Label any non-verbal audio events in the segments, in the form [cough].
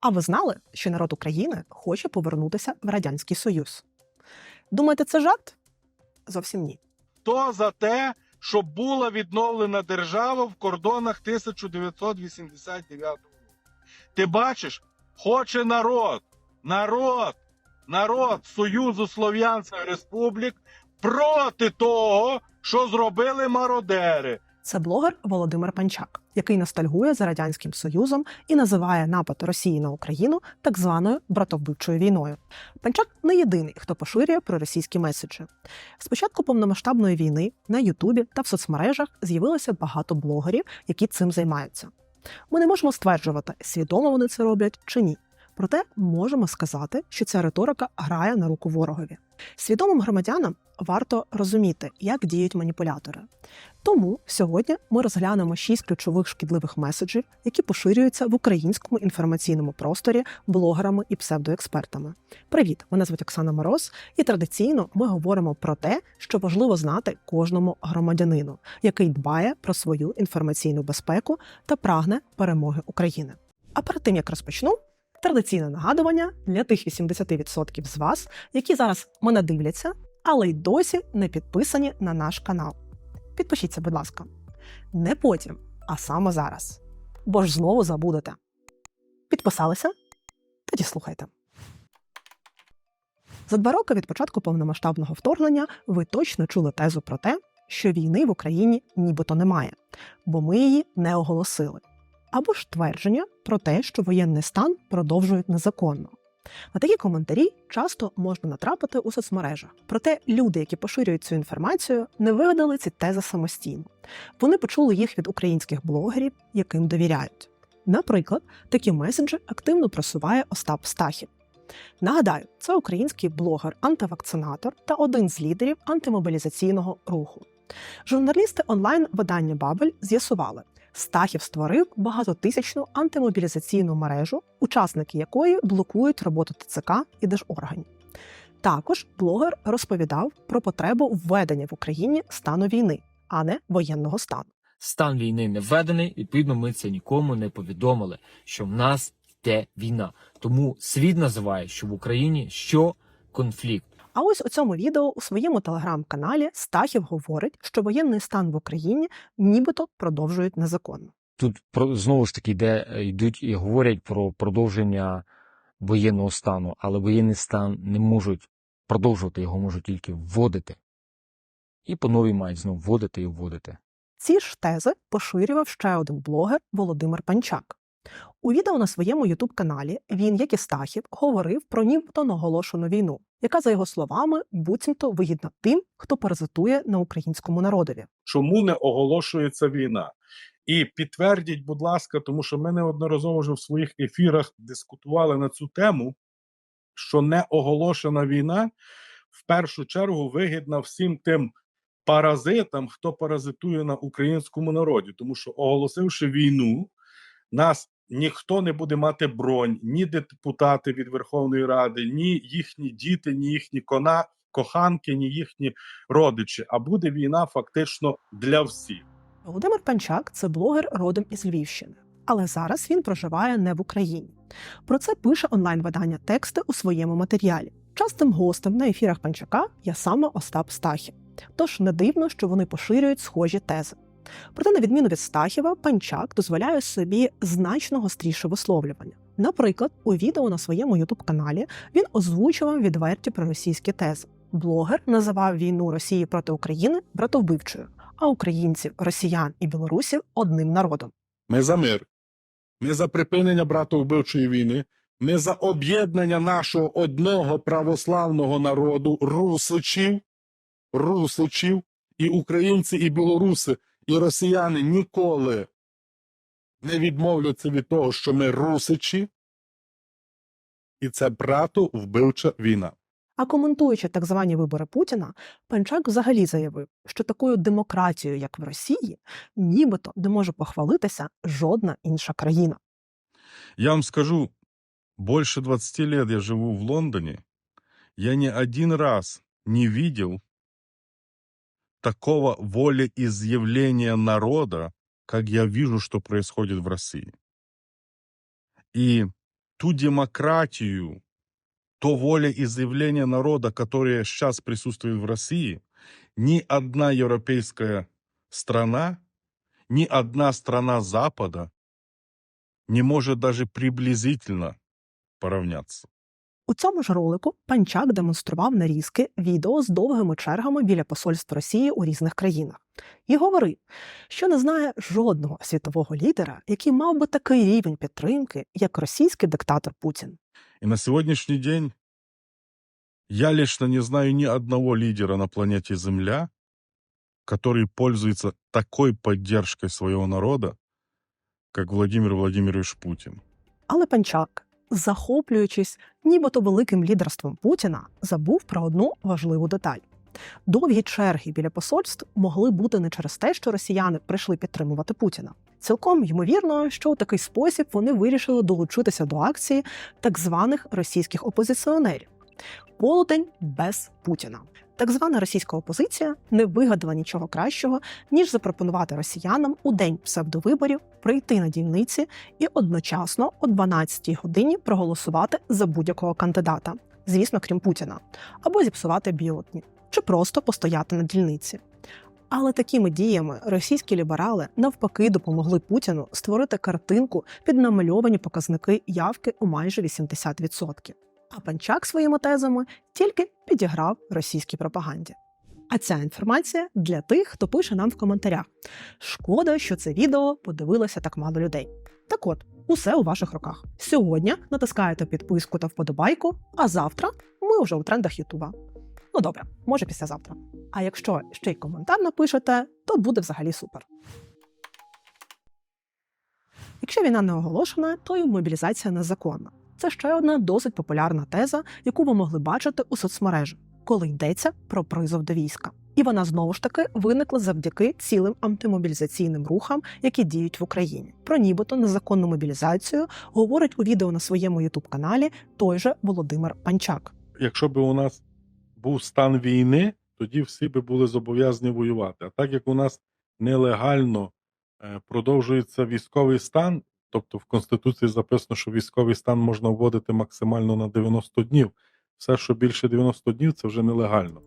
А ви знали, що народ України хоче повернутися в Радянський Союз? Думаєте, це жарт? Зовсім ні. Хто за те, щоб була відновлена держава в кордонах 1989 року? Ти бачиш, хоче народ, народ, народ Союзу Слов'янських Республік проти того, що зробили мародери. Це блогер Володимир Панчак, який ностальгує за радянським союзом і називає напад Росії на Україну так званою братовбивчою війною. Панчак не єдиний, хто поширює проросійські меседжі. З початку повномасштабної війни на Ютубі та в соцмережах з'явилося багато блогерів, які цим займаються. Ми не можемо стверджувати, свідомо вони це роблять чи ні. Проте можемо сказати, що ця риторика грає на руку ворогові. Свідомим громадянам варто розуміти, як діють маніпулятори. Тому сьогодні ми розглянемо шість ключових шкідливих меседжів, які поширюються в українському інформаційному просторі блогерами і псевдоекспертами. Привіт! Мене звуть Оксана Мороз, і традиційно ми говоримо про те, що важливо знати кожному громадянину, який дбає про свою інформаційну безпеку та прагне перемоги України. А перед тим як розпочну. Традиційне нагадування для тих 80% з вас, які зараз мене дивляться, але й досі не підписані на наш канал. Підпишіться, будь ласка. Не потім, а саме зараз. Бо ж знову забудете. Підписалися? Тоді слухайте. За два роки від початку повномасштабного вторгнення ви точно чули тезу про те, що війни в Україні нібито немає, бо ми її не оголосили. Або ж твердження про те, що воєнний стан продовжують незаконно. На такі коментарі часто можна натрапити у соцмережах. Проте люди, які поширюють цю інформацію, не вигадали ці тези самостійно. Вони почули їх від українських блогерів, яким довіряють. Наприклад, такі меседжі активно просуває Остап Стахів. Нагадаю, це український блогер-антивакцинатор та один з лідерів антимобілізаційного руху. Журналісти онлайн-видання Бабель з'ясували, Стахів створив багатотисячну антимобілізаційну мережу, учасники якої блокують роботу ТЦК і держорганів. Також блогер розповідав про потребу введення в Україні стану війни, а не воєнного стану. Стан війни не введений, відповідно, ми це нікому не повідомили, що в нас йде війна. Тому світ називає, що в Україні що конфлікт. А ось у цьому відео у своєму телеграм-каналі Стахів говорить, що воєнний стан в Україні нібито продовжують незаконно. Тут знову ж таки йде йдуть і говорять про продовження воєнного стану, але воєнний стан не можуть продовжувати, його можуть тільки вводити. І по новій мають знову вводити і вводити. Ці ж тези поширював ще один блогер Володимир Панчак. У відео на своєму ютуб-каналі він, як і Стахів, говорив про нібито наголошену війну, яка, за його словами, буцімто вигідна тим, хто паразитує на українському народові. Чому не оголошується війна? І підтвердіть, будь ласка, тому що ми неодноразово вже в своїх ефірах дискутували на цю тему, що не оголошена війна в першу чергу вигідна всім тим паразитам, хто паразитує на українському народі, тому що оголосивши війну, нас ніхто не буде мати бронь, ні депутати від Верховної Ради, ні їхні діти, ні їхні кона, коханки, ні їхні родичі. А буде війна фактично для всіх. Володимир Панчак це блогер родом із Львівщини, але зараз він проживає не в Україні. Про це пише онлайн-видання тексти у своєму матеріалі. Частим гостем на ефірах Панчака є саме Остап Стахів. Тож не дивно, що вони поширюють схожі тези. Проте, на відміну від Стахіва, Панчак дозволяє собі значно гостріше висловлювання. Наприклад, у відео на своєму ютуб-каналі він озвучував відверті проросійські тези. Блогер називав війну Росії проти України братовбивчою, а українців, росіян і білорусів одним народом. Ми за мир. Ми за припинення братовбивчої війни. Ми за об'єднання нашого одного православного народу, русичів, русичів, і українці, і білоруси, і росіяни ніколи не відмовляться від того, що ми русичі, і це братовбивча війна. А коментуючи так звані вибори Путіна, Панчак взагалі заявив, що такою демократією, як в Росії, нібито не може похвалитися жодна інша країна. Я вам скажу, больше 20 лет я живу в Лондоне. Я ни один раз не видел такого волеизъявления народа, как я вижу, что происходит в России. И ту демократию, то волеизъявление народа, которое сейчас присутствует в России, ни одна европейская страна, ни одна страна Запада не может даже приблизительно поравняться. У цьому ж ролику панчак демонстрував нарізки відео з довгими чергами біля посольств Росії у різних країнах і говорив, що не знає жодного світового лідера, який мав би такий рівень підтримки, як російський диктатор Путін. И на сегодняшний день я лично не знаю ни одного лидера на планете Земля, который пользуется такой поддержкой своего народа, как Владимир Владимирович Путин. Але панчак, захоплюючись нібито великим лідерством Путіна, забув про одну важливу деталь. Довгі черги біля посольств могли бути не через те, що росіяни прийшли підтримувати Путіна. Цілком ймовірно, що у такий спосіб вони вирішили долучитися до акції так званих російських опозиціонерів. Полудень без Путіна. Так звана російська опозиція не вигадала нічого кращого, ніж запропонувати росіянам у день псевдовиборів прийти на дільниці і одночасно о 12-й годині проголосувати за будь-якого кандидата, звісно, крім Путіна, або зіпсувати бюлетні, чи просто постояти на дільниці. Але такими діями російські ліберали навпаки допомогли Путіну створити картинку під намальовані показники явки у майже 80%. А панчак своїми тезами тільки підіграв російській пропаганді. А ця інформація для тих, хто пише нам в коментарях. Шкода, що це відео подивилося так мало людей. Так от, усе у ваших руках. Сьогодні натискаєте підписку та вподобайку, а завтра ми вже у трендах Ютуба. Ну добре, може післязавтра. А якщо ще й коментар напишете, то буде взагалі супер. Якщо війна не оголошена, то й мобілізація незаконна. Це ще одна досить популярна теза, яку ви могли бачити у соцмережах, коли йдеться про призов до війська. І вона знову ж таки виникла завдяки цілим антимобілізаційним рухам, які діють в Україні. Про нібито незаконну мобілізацію говорить у відео на своєму ютуб каналі той же Володимир Панчак. Якщо б у нас був стан війни, тоді всі би були зобов'язані воювати. А так як у нас нелегально е, продовжується військовий стан, тобто в Конституції записано, що військовий стан можна вводити максимально на 90 днів. Все, що більше 90 днів, це вже нелегально.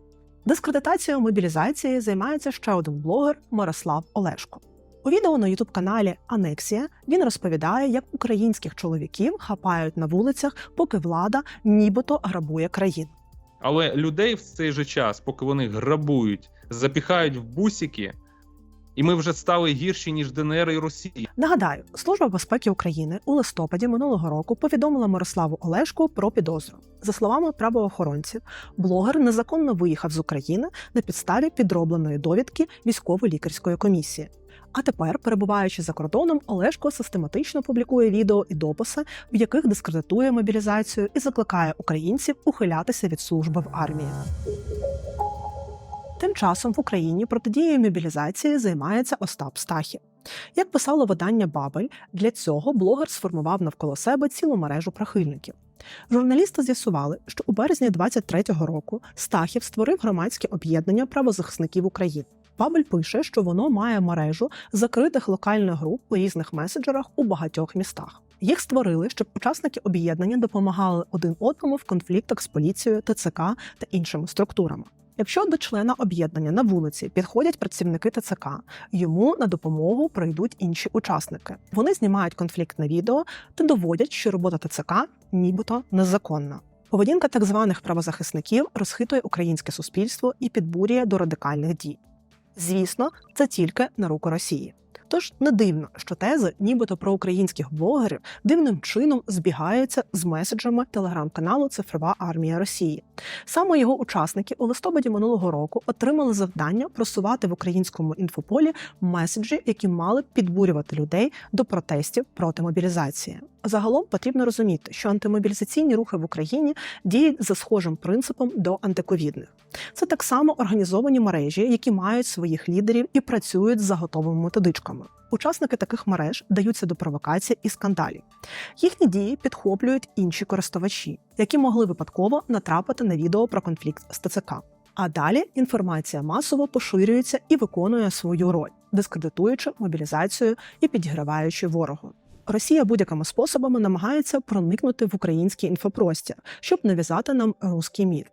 Дискредитацією мобілізації займається ще один блогер Мирослав Олешко. У відео на ютуб каналі Анексія він розповідає, як українських чоловіків хапають на вулицях, поки влада нібито грабує країну. Але людей в цей же час, поки вони грабують, запіхають в бусики, і ми вже стали гірші, ніж ДНР і Росія. Нагадаю, Служба безпеки України у листопаді минулого року повідомила Мирославу Олешку про підозру. За словами правоохоронців, блогер незаконно виїхав з України на підставі підробленої довідки військово-лікарської комісії. А тепер, перебуваючи за кордоном, Олешко систематично публікує відео і дописи, в яких дискредитує мобілізацію і закликає українців ухилятися від служби в армії. Тим часом в Україні протидією мобілізації займається Остап Стахів. Як писало видання Бабель, для цього блогер сформував навколо себе цілу мережу прихильників. Журналісти з'ясували, що у березні 23-го року Стахів створив громадське об'єднання правозахисників України. Бабель пише, що воно має мережу закритих локальних груп у різних меседжерах у багатьох містах. Їх створили, щоб учасники об'єднання допомагали один одному в конфліктах з поліцією, ТЦК та іншими структурами. Якщо до члена об'єднання на вулиці підходять працівники ТЦК, йому на допомогу прийдуть інші учасники. Вони знімають конфліктне відео та доводять, що робота ТЦК нібито незаконна. Поведінка так званих правозахисників розхитує українське суспільство і підбурює до радикальних дій. Звісно, це тільки на руку Росії. Тож не дивно, що тези, нібито про українських блогерів, дивним чином збігаються з меседжами телеграм-каналу Цифрова армія Росії. Саме його учасники у листопаді минулого року отримали завдання просувати в українському інфополі меседжі, які мали підбурювати людей до протестів проти мобілізації. Загалом потрібно розуміти, що антимобілізаційні рухи в Україні діють за схожим принципом до антиковідних. Це так само організовані мережі, які мають своїх лідерів і працюють з заготовими методичками. Учасники таких мереж даються до провокацій і скандалів. Їхні дії підхоплюють інші користувачі, які могли випадково натрапити на відео про конфлікт з ТЦК. А далі інформація масово поширюється і виконує свою роль, дискредитуючи мобілізацію і підіграваючи ворогу. Росія будь-якими способами намагається проникнути в український інфопростір, щоб нав'язати нам руський мір.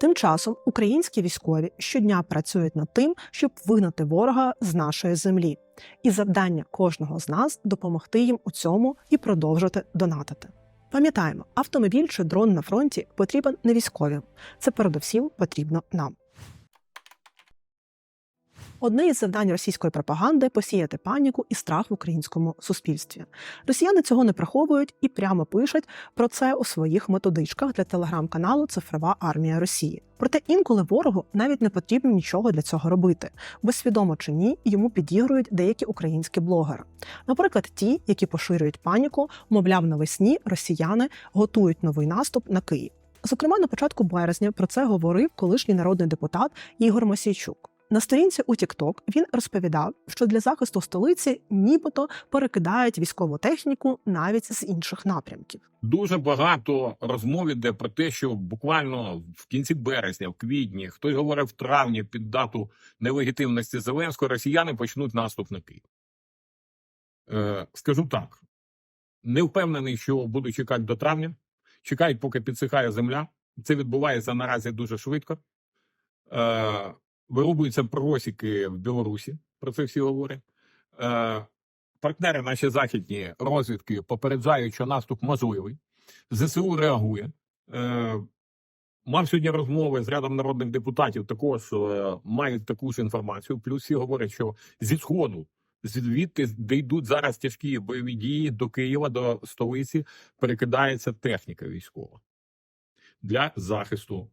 Тим часом українські військові щодня працюють над тим, щоб вигнати ворога з нашої землі, і завдання кожного з нас допомогти їм у цьому і продовжити донатити. Пам'ятаємо, автомобіль чи дрон на фронті потрібен не військовим. Це передусім потрібно нам. Одне із завдань російської пропаганди посіяти паніку і страх в українському суспільстві. Росіяни цього не приховують і прямо пишуть про це у своїх методичках для телеграм-каналу Цифрова армія Росії. Проте інколи ворогу навіть не потрібно нічого для цього робити, бо свідомо чи ні, йому підігрують деякі українські блогери. Наприклад, ті, які поширюють паніку, мовляв, навесні росіяни готують новий наступ на Київ. Зокрема, на початку березня про це говорив колишній народний депутат Ігор Мосійчук. На сторінці у TikTok він розповідав, що для захисту столиці нібито перекидають військову техніку навіть з інших напрямків. Дуже багато розмов іде про те, що буквально в кінці березня, в квітні, хтось говорив в травні під дату нелегітимності Зеленського, росіяни почнуть наступ на Київ. Е, скажу так: не впевнений, що буду чекати до травня. Чекають, поки підсихає земля. Це відбувається наразі дуже швидко. Е, вирубуються просіки в Білорусі, про це всі говорять. Е, партнери наші західні розвідки попереджають, що наступ можливий. ЗСУ реагує. Е, мав сьогодні розмови з рядом народних депутатів, також е, мають таку ж інформацію. Плюс всі говорять, що зі сходу, звідти, де йдуть зараз тяжкі бойові дії до Києва, до столиці, перекидається техніка військова для захисту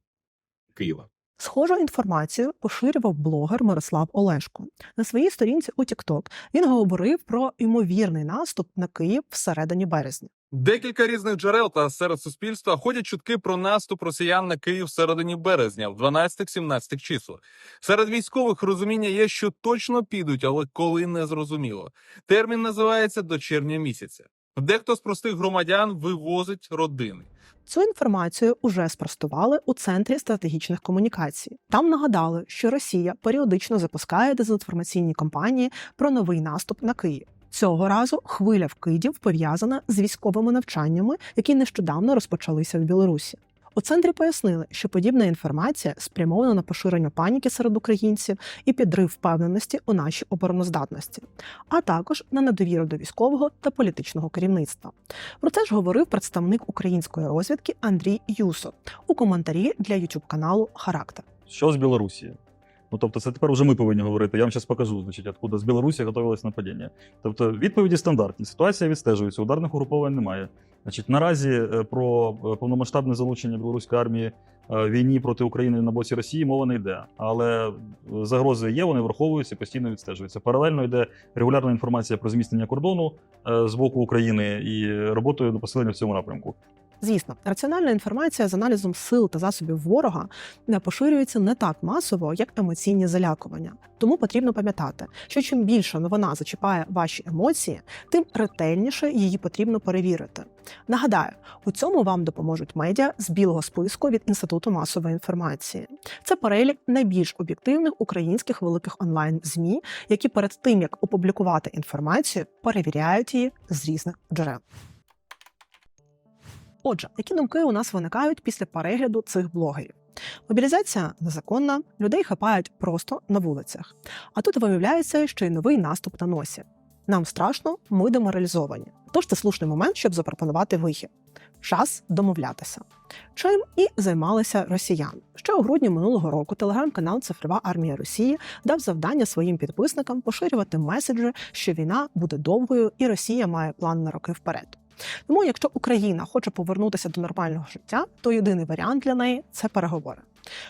Києва. Схожу інформацію поширював блогер Мирослав Олешко. На своїй сторінці у TikTok він говорив про ймовірний наступ на Київ всередині березня. Декілька різних джерел та серед суспільства ходять чутки про наступ росіян на Київ в середині березня, в 12-17 числах. Серед військових розуміння є, що точно підуть, але коли не зрозуміло. Термін називається до червня місяця. Дехто з простих громадян вивозить родини. Цю інформацію уже спростували у центрі стратегічних комунікацій. Там нагадали, що Росія періодично запускає дезінформаційні кампанії про новий наступ на Київ. Цього разу хвиля вкидів пов'язана з військовими навчаннями, які нещодавно розпочалися в Білорусі. У центрі пояснили, що подібна інформація спрямована на поширення паніки серед українців і підрив впевненості у нашій обороноздатності, а також на недовіру до військового та політичного керівництва. Про це ж говорив представник української розвідки Андрій Юсо у коментарі для youtube каналу Характер. що з Білорусі. Ну, тобто, це тепер вже ми повинні говорити. Я вам зараз покажу, значить, откуда з Білорусі готувалось нападіння. Тобто, відповіді стандартні. Ситуація відстежується, ударних угруповань немає. Значить, наразі е, про е, повномасштабне залучення білоруської армії е, війні проти України на боці Росії мова не йде. Але загрози є, вони враховуються, постійно відстежуються. Паралельно йде регулярна інформація про зміцнення кордону з боку України і роботою на посилення в цьому напрямку. Звісно, раціональна інформація з аналізом сил та засобів ворога не поширюється не так масово, як емоційні залякування. Тому потрібно пам'ятати, що чим більше новина зачіпає ваші емоції, тим ретельніше її потрібно перевірити. Нагадаю, у цьому вам допоможуть медіа з білого списку від Інституту масової інформації. Це перелік найбільш об'єктивних українських великих онлайн змі, які перед тим як опублікувати інформацію, перевіряють її з різних джерел. Отже, які думки у нас виникають після перегляду цих блогерів? Мобілізація незаконна, людей хапають просто на вулицях. А тут виявляється, що й новий наступ на носі. Нам страшно, ми деморалізовані. Тож це слушний момент, щоб запропонувати вихід. Час домовлятися. Чим і займалися росіяни. Ще у грудні минулого року телеграм-канал Цифрова армія Росії дав завдання своїм підписникам поширювати меседжі, що війна буде довгою і Росія має план на роки вперед. Тому, якщо Україна хоче повернутися до нормального життя, то єдиний варіант для неї це переговори.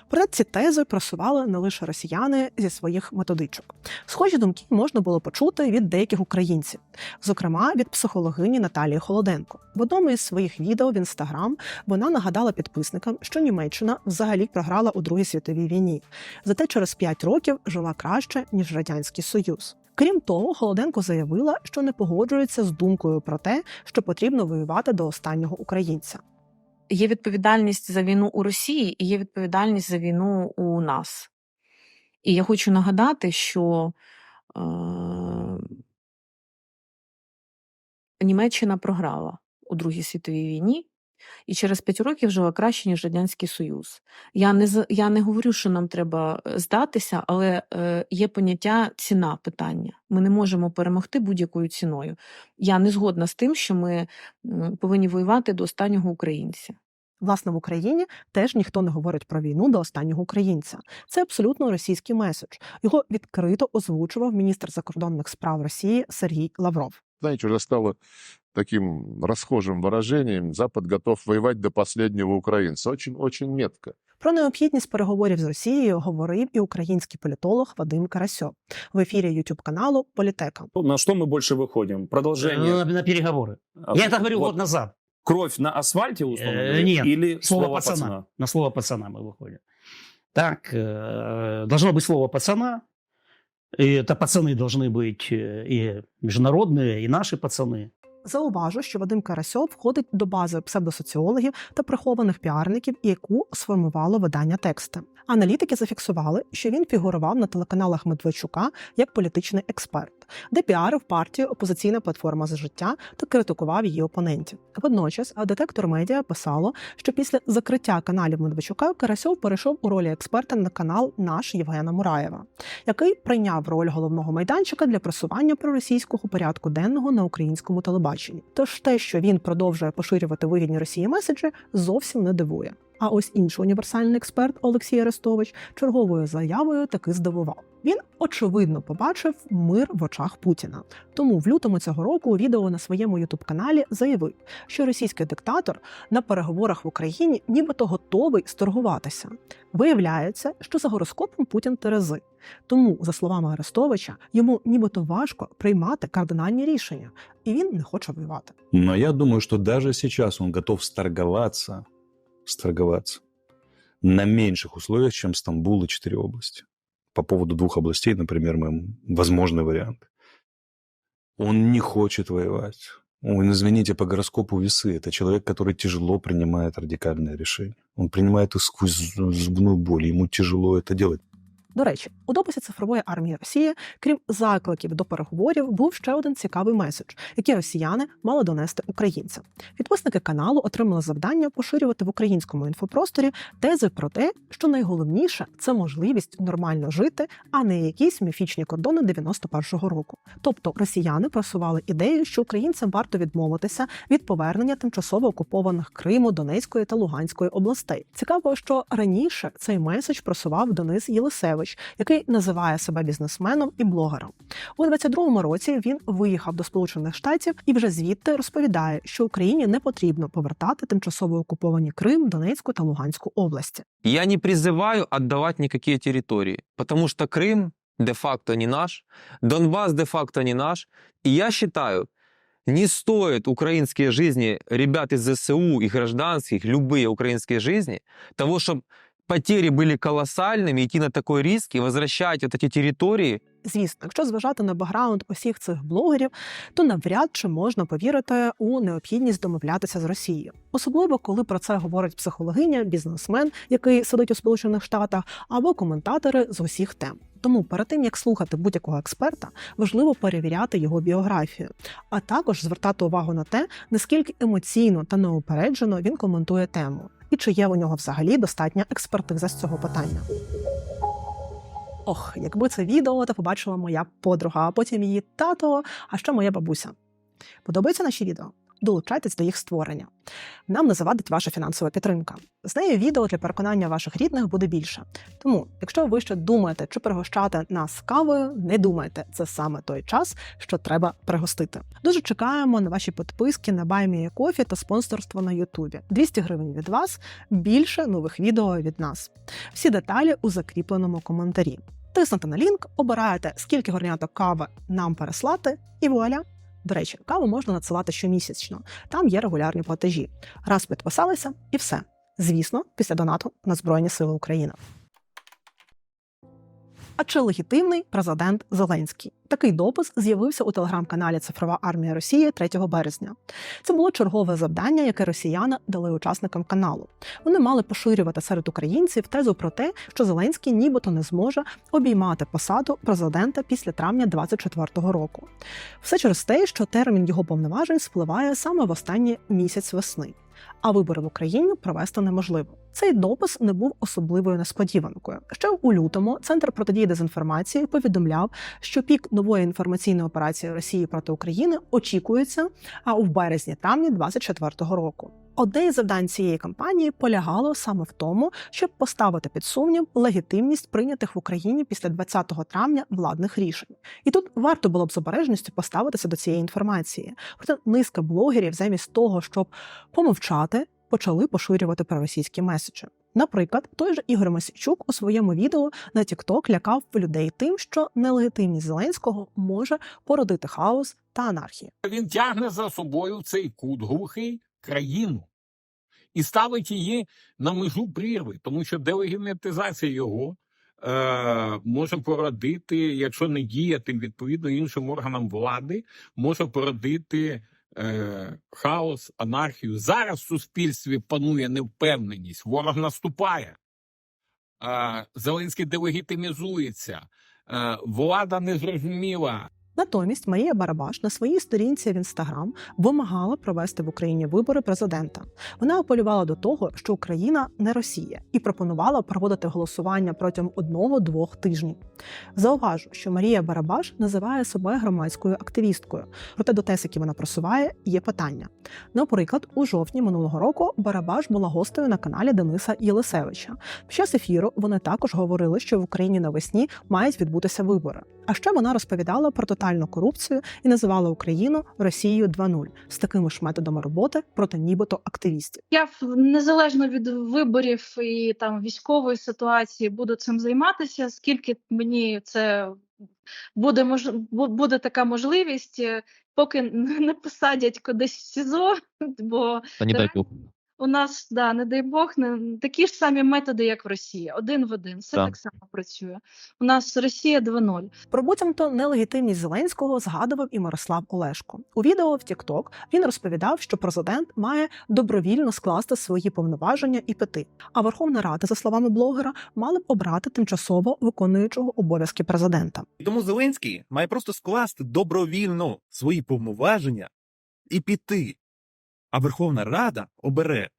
Проте ці тези просували не лише росіяни зі своїх методичок. Схожі думки можна було почути від деяких українців, зокрема від психологині Наталії Холоденко. В одному із своїх відео в інстаграм вона нагадала підписникам, що Німеччина взагалі програла у Другій світовій війні, зате через 5 років жила краще ніж радянський союз. Крім того, Холоденко заявила, що не погоджується з думкою про те, що потрібно воювати до останнього українця. Є відповідальність за війну у Росії і є відповідальність за війну у нас. І я хочу нагадати, що е, Німеччина програла у Другій світовій війні і через 5 років жила краще, ніж Радянський Союз. Я не, я не говорю, що нам треба е, здатися, але е, є поняття ціна питання. Ми не можемо перемогти будь-якою ціною. Я не згодна з тим, що ми повинні воювати до останнього українця. Власне, в Україні теж ніхто не говорить про війну до останнього українця. Це абсолютно російський меседж. Його відкрито озвучував міністр закордонних справ Росії Сергій Лавров. знаете, уже стало таким расхожим выражением «Запад готов воевать до последнего украинца». Очень, очень метко. Про необхідність переговорів з Росією говорив і український політолог Вадим Карасьов в ефірі Ютуб каналу Політека. На что мы больше выходим? Продолжение. На, на переговоры. А, Я это говорю вот год назад. Кровь на асфальте, условно Э, говоря, нет, или Слово, слово, пацана. пацана? На слово пацана мы выходим. Так, э, должно быть слово пацана. И это пацаны должны быть э, и международные, и наши пацаны. Зауважу, що Вадим Карасьов входить до бази псевдосоціологів та прихованих піарників, яку сформувало видання тексти. Аналітики зафіксували, що він фігурував на телеканалах Медведчука як політичний експерт, де піарив партію опозиційна платформа за життя та критикував її опонентів. Водночас, детектор медіа писало, що після закриття каналів Медведчука Карасьов перейшов у ролі експерта на канал наш Євгена Мураєва, який прийняв роль головного майданчика для просування проросійського порядку денного на українському телебаченні. Тож те, що він продовжує поширювати вигідні Росії меседжі, зовсім не дивує. А ось інший універсальний експерт Олексій Арестович черговою заявою таки здивував. Він очевидно побачив мир в очах Путіна. Тому в лютому цього року у відео на своєму ютуб-каналі заявив, що російський диктатор на переговорах в Україні нібито готовий сторгуватися. Виявляється, що за гороскопом Путін Терези. Тому, за словами Арестовича, йому нібито важко приймати кардинальні рішення, і він не хоче воювати. Но я думаю, что даже сейчас он готов сторговаться, сторговаться на меньших условиях, чем Стамбул и четыре области. По поводу двух областей, например, мы возможный вариант. Он не хочет воевать. Он, извините, по гороскопу весы. Это человек, который тяжело принимает радикальные решения. Он принимает их сквозь зубную боль. Ему тяжело это делать. До речі, у дописі цифрової армії Росії, крім закликів до переговорів, був ще один цікавий меседж, який росіяни мали донести українцям. Підписники каналу отримали завдання поширювати в українському інфопросторі тези про те, що найголовніше це можливість нормально жити, а не якісь міфічні кордони 91-го року. Тобто росіяни просували ідею, що українцям варто відмовитися від повернення тимчасово окупованих Криму, Донецької та Луганської областей. Цікаво, що раніше цей меседж просував Денис Єлисевич, який називає себе бізнесменом і блогером. У 22-му році він виїхав до Сполучених Штатів і вже звідти розповідає, що Україні не потрібно повертати тимчасово окуповані Крим, Донецьку та Луганську області. Я не призываю отдавать никакие территории, потому что Крым де-факто не наш, Донбасс де-факто не наш. И я считаю, не стоит украинские жизни ребят из ЗСУ и гражданских, любые украинские жизни, того, чтобы потери были колоссальными, идти на такой риск и возвращать вот эти территории Звісно, якщо зважати на бекграунд усіх цих блогерів, то навряд чи можна повірити у необхідність домовлятися з Росією, особливо коли про це говорить психологиня, бізнесмен, який сидить у Сполучених Штатах, або коментатори з усіх тем. Тому перед тим як слухати будь-якого експерта, важливо перевіряти його біографію, а також звертати увагу на те, наскільки емоційно та неупереджено він коментує тему, і чи є у нього взагалі достатня експертиза з цього питання. Ох, якби це відео то побачила моя подруга, а потім її тато, а ще моя бабуся. Подобаються наші відео? Долучайтесь до їх створення. Нам не завадить ваша фінансова підтримка. З нею відео для переконання ваших рідних буде більше. Тому, якщо ви ще думаєте, чи пригощати нас кавою, не думайте, це саме той час, що треба пригостити. Дуже чекаємо на ваші підписки на Кофі та спонсорство на Ютубі. 200 гривень від вас, більше нових відео від нас. Всі деталі у закріпленому коментарі. Тиснете на лінк, обираєте, скільки горняток кави нам переслати, і вуаля! До речі, каву можна надсилати щомісячно. Там є регулярні платежі. Раз підписалися, і все. Звісно, після донату на Збройні Сили України. А чи легітимний президент Зеленський? Такий допис з'явився у телеграм-каналі Цифрова армія Росії 3 березня. Це було чергове завдання, яке росіяни дали учасникам каналу. Вони мали поширювати серед українців тезу про те, що Зеленський нібито не зможе обіймати посаду президента після травня 24-го року. Все через те, що термін його повноважень спливає саме в останній місяць весни. А вибори в Україні провести неможливо. Цей допис не був особливою несподіванкою. Ще у лютому центр протидії дезінформації повідомляв, що пік нової інформаційної операції Росії проти України очікується а у березні-травні 24-го року. Одне із завдань цієї кампанії полягало саме в тому, щоб поставити під сумнів легітимність прийнятих в Україні після 20 травня владних рішень. І тут варто було б з обережністю поставитися до цієї інформації. Проте низка блогерів, замість того, щоб помовчати, почали поширювати проросійські меседжі. Наприклад, той же Ігор Масійчук у своєму відео на TikTok лякав людей тим, що нелегітимність Зеленського може породити хаос та анархію. Він тягне за собою цей кут глухий країну і ставить її на межу прірви, тому що делегімітизація його е, може породити, якщо не діяти відповідно іншим органам влади, може породити е, хаос, анархію. Зараз в суспільстві панує невпевненість, ворог наступає. Е, Зеленський делегітимізується, е, влада незрозуміла. Натомість Марія Барабаш на своїй сторінці в інстаграм вимагала провести в Україні вибори президента. Вона апелювала до того, що Україна не Росія, і пропонувала проводити голосування протягом одного-двох тижнів. Зауважу, що Марія Барабаш називає себе громадською активісткою, проте до тез, які вона просуває, є питання. Наприклад, у жовтні минулого року Барабаш була гостею на каналі Дениса Єлисевича. Під час ефіру вони також говорили, що в Україні навесні мають відбутися вибори. А ще вона розповідала про тотальну корупцію і називала Україну Росією 2.0 з такими ж методами роботи проти нібито активістів. Я в- незалежно від виборів і там військової ситуації буду цим займатися. Скільки мені це буде мож... буде така можливість, е, поки не посадять кудись в СІЗО, [laughs] бо Та не дай Бог. У нас да, не дай Бог, не такі ж самі методи, як в Росії, один в один. Все Так. так само працює. У нас Росія 2.0. Про буцімто нелегітимність Зеленського згадував і Мирослав Олешко. У відео в TikTok він розповідав, що президент має добровільно скласти свої повноваження і піти. А Верховна Рада, за словами блогера, мала б обрати тимчасово виконуючого обов'язки президента. Тому Зеленський має просто скласти добровільно свої повноваження і піти. А Верховна Рада обере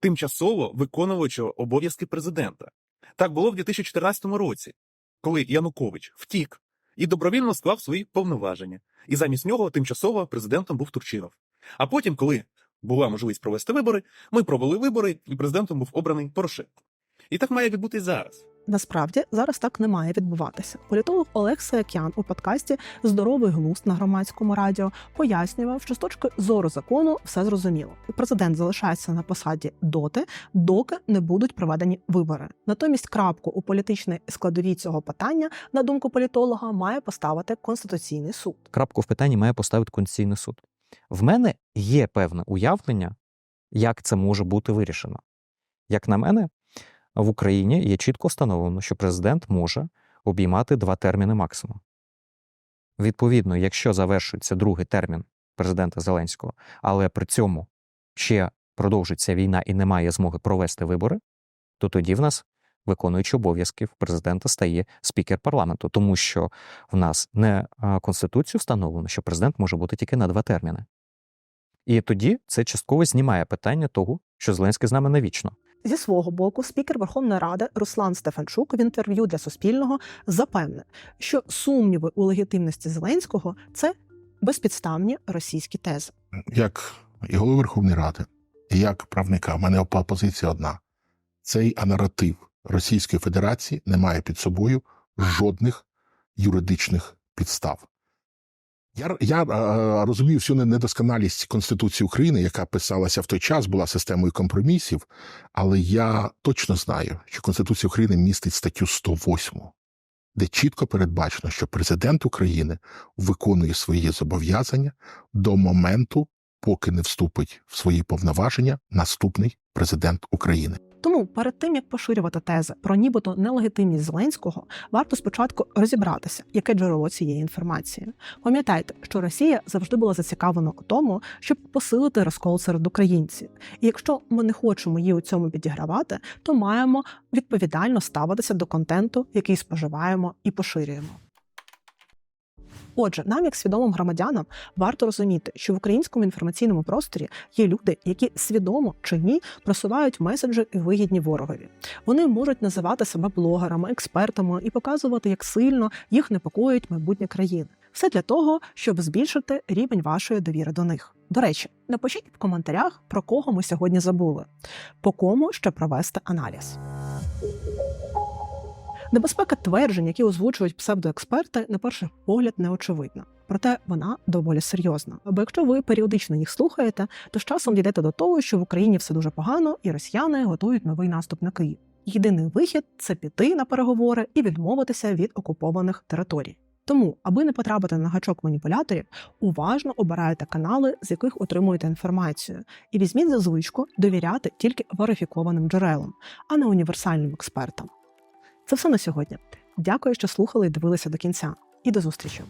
тимчасово виконувачого обов'язки президента. Так було в 2014 році, коли Янукович втік і добровільно склав свої повноваження. І замість нього тимчасово президентом був Турчинов. А потім, коли була можливість провести вибори, ми провели вибори, і президентом був обраний Порошенко. І так має відбути зараз. Насправді зараз так не має відбуватися. Політолог Олег Саакян у подкасті Здоровий глузд на громадському радіо пояснював, що з точки зору закону все зрозуміло. Президент залишається на посаді доти, доки не будуть проведені вибори. Натомість крапку у політичній складовій цього питання, на думку політолога, має поставити конституційний суд. крапку в питанні має поставити Конституційний суд. В мене є певне уявлення, як це може бути вирішено. Як на мене, в Україні є чітко встановлено, що президент може обіймати два терміни максимум. Відповідно, якщо завершується другий термін президента Зеленського, але при цьому ще продовжиться війна і немає змоги провести вибори, то тоді в нас виконуючи обов'язків президента стає спікер парламенту, тому що в нас не конституцію встановлено, що президент може бути тільки на два терміни. І тоді це частково знімає питання того, що Зеленський з нами навічно. Зі свого боку, спікер Верховної Ради Руслан Стефанчук в інтерв'ю для Суспільного запевнив, що сумніви у легітимності Зеленського це безпідставні російські тези. як і голови Верховної Ради, і як правника, в мене позиція одна: цей наратив Російської Федерації не має під собою жодних юридичних підстав. Я, я е, розумію всю недосконалість Конституції України, яка писалася в той час, була системою компромісів, але я точно знаю, що Конституція України містить статтю 108, де чітко передбачено, що президент України виконує свої зобов'язання до моменту поки не вступить в свої повноваження наступний президент України. Тому перед тим як поширювати тези про нібито нелегітимність Зеленського, варто спочатку розібратися, яке джерело цієї інформації. Пам'ятайте, що Росія завжди була зацікавлена у тому, щоб посилити розкол серед українців. І якщо ми не хочемо її у цьому підігравати, то маємо відповідально ставитися до контенту, який споживаємо і поширюємо. Отже, нам, як свідомим громадянам, варто розуміти, що в українському інформаційному просторі є люди, які свідомо чи ні просувають меседжі і вигідні ворогові. Вони можуть називати себе блогерами, експертами і показувати, як сильно їх непокоїть майбутнє країни. Все для того, щоб збільшити рівень вашої довіри до них. До речі, напишіть в коментарях, про кого ми сьогодні забули, по кому ще провести аналіз. Небезпека тверджень, які озвучують псевдоексперти, на перший погляд не очевидна. Проте вона доволі серйозна. Бо якщо ви періодично їх слухаєте, то з часом дійдете до того, що в Україні все дуже погано, і росіяни готують новий наступ на Київ. Єдиний вихід це піти на переговори і відмовитися від окупованих територій. Тому, аби не потрапити на гачок маніпуляторів, уважно обирайте канали, з яких отримуєте інформацію, і візьміть за звичку довіряти тільки верифікованим джерелам, а не універсальним експертам. Це все на сьогодні. Дякую, що слухали і дивилися до кінця. І до зустрічі!